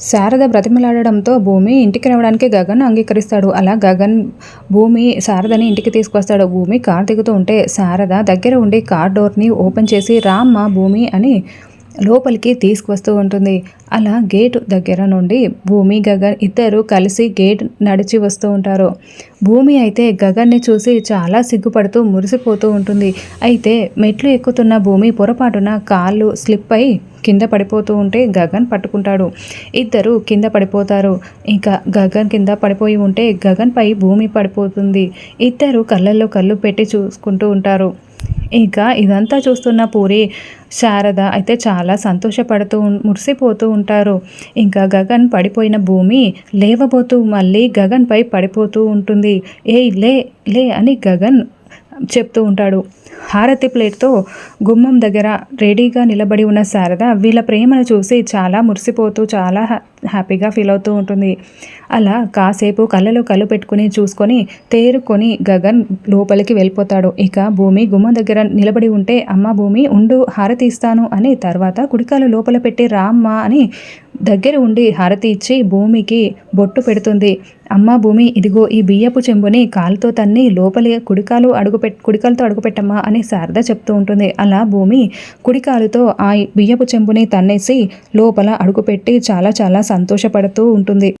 శారద బ్రతిమలాడడంతో భూమి ఇంటికి రావడానికి గగన్ అంగీకరిస్తాడు. అలా గగన్ భూమి శారదని ఇంటికి తీసుకొస్తాడు. భూమి కార్ దిగుతూ ఉంటే శారద దగ్గర ఉండి కార్ డోర్ని ఓపెన్ చేసి రామ్మ భూమి అని లోపలికి తీసుకువస్తూ ఉంటుంది. అలా గేట్ దగ్గర నుండి భూమి గగన్ ఇద్దరు కలిసి గేట్ నడిచి వస్తూ ఉంటారు. భూమి అయితే గగన్ని చూసి చాలా సిగ్గుపడుతూ మురిసిపోతూ ఉంటుంది. అయితే మెట్లు ఎక్కుతున్న భూమి పొరపాటున కాళ్ళు స్లిప్ అయి కింద పడిపోతూ ఉంటే గగన్ పట్టుకుంటాడు. ఇద్దరు కింద పడిపోతారు. ఇంకా గగన్ కింద పడిపోయి ఉంటే గగన్పై భూమి పడిపోతుంది. ఇద్దరు కళ్ళల్లో కళ్ళు పెట్టి చూసుకుంటూ ఉంటారు. ఇంకా ఇదంతా చూస్తున్న పూరి శారద అయితే చాలా సంతోషపడుతూ మురిసిపోతూ ఉంటారు. ఇంకా గగన్ పడిపోయిన భూమి లేవబోతూ మళ్ళీ గగన్పై పడిపోతూ ఉంటుంది. ఏ లే లే అని గగన్ చెప్తూ ఉంటాడు. హారతి ప్లేట్తో గుమ్మం దగ్గర రెడీగా నిలబడి ఉన్న శారద వీళ్ళ ప్రేమను చూసి చాలా మురిసిపోతూ చాలా హ్యాపీగా ఫీల్ అవుతూ ఉంటుంది. అలా కాసేపు కళ్ళలో కళ్ళు పెట్టుకుని చూసుకొని తేరుకొని గగన్ లోపలికి వెళ్ళిపోతాడు. ఇక భూమి గుమ్మం దగ్గర నిలబడి ఉంటే అమ్మ భూమి ఉండు హారతి ఇస్తాను అని తర్వాత కుడికాలు లోపల పెట్టి రామ్మ అని దగ్గర ఉండి హారతి ఇచ్చి భూమికి బొట్టు పెడుతుంది. అమ్మ భూమి ఇదిగో ఈ బియ్యపు చెంబుని కాలుతో తన్ని లోపలి కుడికాలు అడుగు పెట్ కుడికాలతో అడుగుపెట్టమ్మా అని శారద చెప్తూ ఉంటుంది. అలా భూమి కుడికాలుతో ఆ బియ్యపు చెంబుని తన్నేసి లోపల అడుగుపెట్టి చాలా చాలా సంతోషపడుతూ ఉంటుంది.